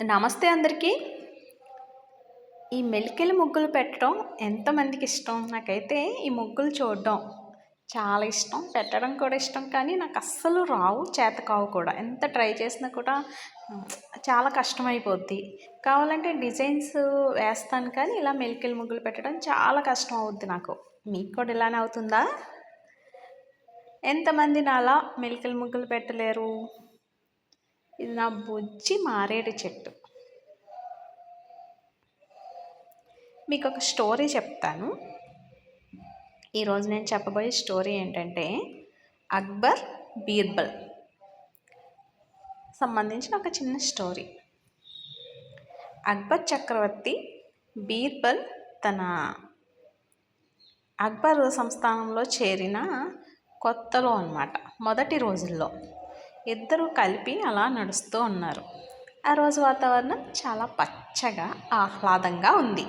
నమస్తే అందరికీ. ఈ మెలికలు ముగ్గులు పెట్టడం ఎంతమందికి ఇష్టం? నాకైతే ఈ ముగ్గులు చూడడం చాలా ఇష్టం. పెట్టడం కూడా ఇష్టం కానీ నాకు అస్సలు రావు చేత కావు కూడా. ఎంత ట్రై చేసినా కూడా చాలా కష్టమైపోద్ది. కావాలంటే డిజైన్స్ వేస్తాను కానీ ఇలా మెలికలు ముగ్గులు పెట్టడం చాలా కష్టం అవుద్ది నాకు. మీకు కూడా ఇలానే అవుతుందా? ఎంతమంది నాలా మెలికల ముగ్గులు పెట్టలేరు? ఇది నా బుజ్జి మారేడు చెట్టు. మీకు ఒక స్టోరీ చెప్తాను. ఈరోజు నేను చెప్పబోయే స్టోరీ ఏంటంటే అక్బర్ బీర్బల్. సంబంధించిన ఒక చిన్న స్టోరీ. అక్బర్ చక్రవర్తి బీర్బల్ తన అక్బర్ సంస్థానంలో చేరిన కొత్తలో అనమాట మొదటి రోజుల్లో. ఇద్దరూ కలిపి అలా నడుస్తూ ఉన్నారు. ఆ రోజు వాతావరణం చాలా పచ్చగా ఆహ్లాదంగా ఉంది.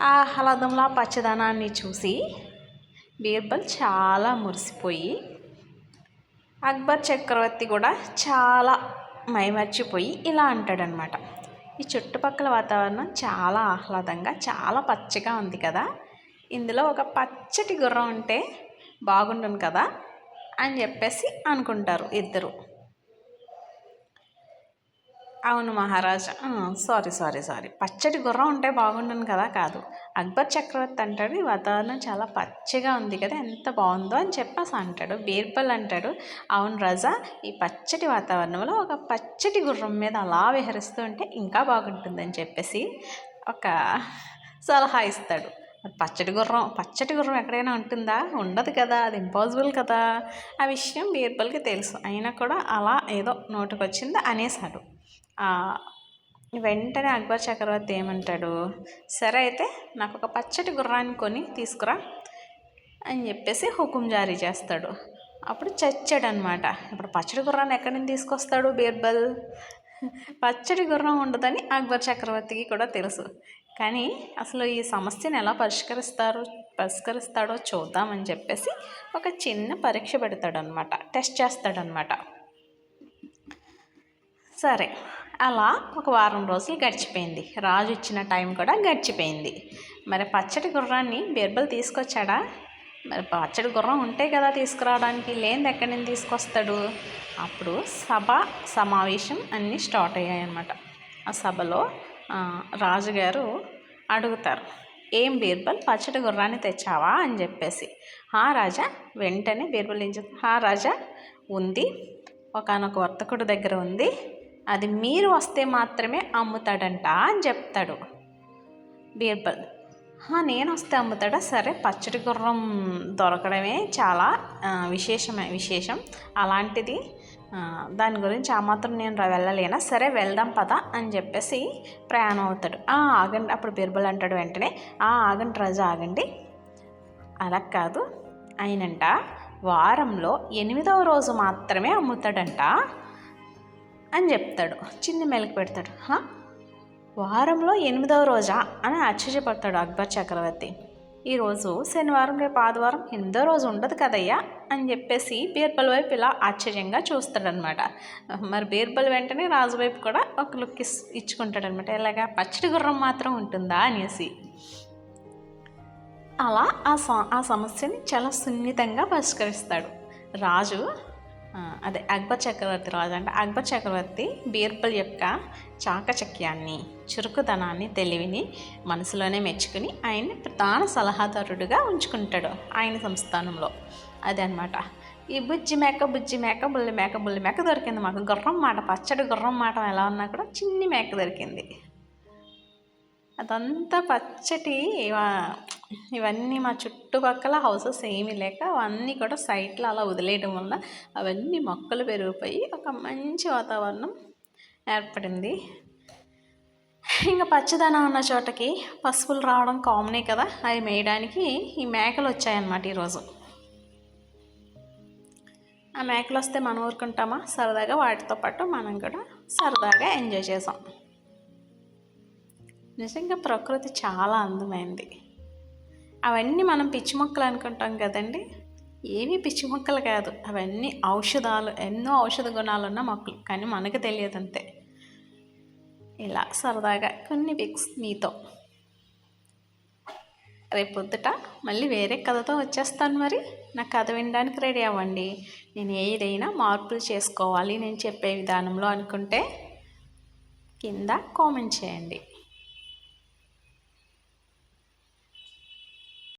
ఆ ఆహ్లాదంలో ఆ పచ్చదనాన్ని చూసి బీర్బల్ చాలా మురిసిపోయి అక్బర్ చక్రవర్తి కూడా చాలా మైమర్చిపోయి ఇలా అంటాడనమాట. ఈ చుట్టుపక్కల వాతావరణం చాలా ఆహ్లాదంగా చాలా పచ్చగా ఉంది కదా. ఇందులో ఒక పచ్చటి గుర్రం ఉంటే బాగుండును కదా. అని చెప్పేసి అనుకుంటారు ఇద్దరు. అవును మహారాజా. Sorry sorry sorry. పచ్చటి గుర్రం ఉంటే బాగుండను కదా కాదు. అక్బర్ చక్రవర్తి అంటాడు ఈ వాతావరణం చాలా పచ్చగా ఉంది కదా ఎంత బాగుందో అని చెప్పేసి అంటాడు. బీర్బల్ అంటాడు అవును రజా ఈ పచ్చటి వాతావరణంలో ఒక పచ్చటి గుర్రం మీద అలా విహరిస్తూ ఉంటే ఇంకా బాగుంటుందని చెప్పేసి ఒక సలహా ఇస్తాడు. పచ్చడి గుర్రం పచ్చటి గుర్రం ఎక్కడైనా ఉంటుందా? ఉండదు కదా అది ఇంపాసిబుల్ కదా. ఆ విషయం బీర్బల్కి తెలుసు. అయినా కూడా అలా ఏదో నోటికి వచ్చింది అనేసాడు వెంటనే అక్బర్ చక్రవర్తి ఏమంటాడు? సరే అయితే నాకు ఒక పచ్చటి గుర్రాన్ని కొని తీసుకురా అని చెప్పేసి హుకుం జారీ చేస్తాడు. అప్పుడు చచ్చాడనమాట. ఇప్పుడు పచ్చడి గుర్రాన్ని ఎక్కడి నుంచి తీసుకొస్తాడు బీర్బల్? పచ్చడి గుర్రం ఉండదని అక్బర్ చక్రవర్తికి కూడా తెలుసు. కానీ అసలు ఈ సమస్యను ఎలా పరిష్కరిస్తారు పరిష్కరిస్తాడో చూద్దామని చెప్పేసి ఒక చిన్న పరీక్ష పెడతాడనమాట టెస్ట్ చేస్తాడనమాట. సరే అలా ఒక వారం రోజులు గడిచిపోయింది. రాజు ఇచ్చిన టైం కూడా గడిచిపోయింది. మరి పచ్చడి గుర్రాన్ని బీర్బల్ తీసుకొచ్చాడా? మరి పచ్చడి గుర్రం ఉంటే కదా తీసుకురావడానికి లేనిది ఎక్కడి నుంచి తీసుకొస్తాడు? అప్పుడు సభ సమావేశం అన్నీ స్టార్ట్ అయ్యాయన్నమాట. ఆ సభలో రాజుగారు అడుగుతారు ఏం బీర్బల్? పచ్చడి గుర్రాన్ని తెచ్చావా? అని చెప్పేసి. ఆ రాజా వెంటనే బీర్బల్ ఏం చెప్తారు ఆ రాజా ఉంది. ఒకనొక వర్తకుడు దగ్గర ఉంది. అది మీరు వస్తే మాత్రమే అమ్ముతాడంట అని చెప్తాడు బీర్బల్. నేను వస్తే అమ్ముతాడా? సరే పచ్చడి గుర్రం దొరకడమే చాలా విశేషమే విశేషం. అలాంటిది దాని గురించి ఆ మాత్రం నేను వెళ్ళలేనా? సరే వెళ్దాం పదా అని చెప్పేసి ప్రయాణం అవుతాడు. ఆగండి అప్పుడు బీర్బల్ అంటాడు వెంటనే. ఆగండి రాజు ఆగండి. అలా కాదు. అయినంట వారంలో ఎనిమిదవ రోజు మాత్రమే అమ్ముతాడంట అని చెప్తాడు. చిన్ని మెలకు పెడతాడు. వారంలో ఎనిమిదవ రోజా అని ఆశ్చర్యపడతాడు అక్బర్ చక్రవర్తి. ఈరోజు శనివారం రేపు ఆదివారం ఎనిమిదో రోజు ఉండదు కదయ్యా? అని చెప్పేసి బీర్బల్ వైపు ఇలా ఆశ్చర్యంగా చూస్తాడనమాట మరి బీర్బల్ వెంటనే రాజు వైపు కూడా ఒక లుక్ ఇస్ ఇచ్చుకుంటాడనమాట ఇలాగా పచ్చడి గుర్రం మాత్రం ఉంటుందా అనేసి. అలా ఆ ఆ సమస్యని చాలా సున్నితంగా పరిష్కరిస్తాడు. రాజు అదే అక్బర్ చక్రవర్తి రాజు అంటే అక్బర్ చక్రవర్తి బీర్బల్ యొక్క చాకచక్యాన్ని చురుకుదనాన్ని తెలివిని మనసులోనే మెచ్చుకుని ఆయన్ని ప్రధాన సలహాదారుడుగా ఉంచుకుంటాడు ఆయన సంస్థానంలో. అదే అనమాట ఈ బుజ్జి మేక బుజ్జి మేక బుల్లి మేక బుల్లి మేక దొరికింది మాకు. గుర్రం మాట పచ్చడి గుర్రం మాట ఎలా ఉన్నా కూడా చిన్ని మేక దొరికింది. అదంతా పచ్చటి ఇవన్నీ మా చుట్టుపక్కల హౌసెస్ ఏమీ లేక అవన్నీ కూడా సైట్లో అలా వదిలేయడం వల్ల అవన్నీ మొక్కలు పెరిగిపోయి ఒక మంచి వాతావరణం ఏర్పడింది. ఇంకా పచ్చదనం ఉన్న చోటకి పసుపులు రావడం కామనే కదా? అవి మేయడానికి ఈ మేకలు వచ్చాయన్నమాట ఈరోజు. ఆ మేకలు వస్తే మనం ఊరుకుంటామా? సరదాగా వాటితో పాటు మనం కూడా సరదాగా ఎంజాయ్ చేసాం. నిజంగా ప్రకృతి చాలా అందమైంది. అవన్నీ మనం పిచ్చి మొక్కలు అనుకుంటాం కదండి. ఏమీ పిచ్చి మొక్కలు కాదు. అవన్నీ ఔషధాలు ఎన్నో ఔషధ గుణాలు ఉన్న మొక్కలు. కానీ మనకు తెలియదు అంతే. ఇలా సరదాగా కొన్ని పిక్స్ మీతో. రేపు పొద్దుట మళ్ళీ వేరే కథతో వచ్చేస్తాను మరి. నా కథ వినడానికి రెడీ అవ్వండి. నేను ఏదైనా మార్పులు చేసుకోవాలి నేను చెప్పే విధానంలో అనుకుంటే కింద కామెంట్ చేయండి.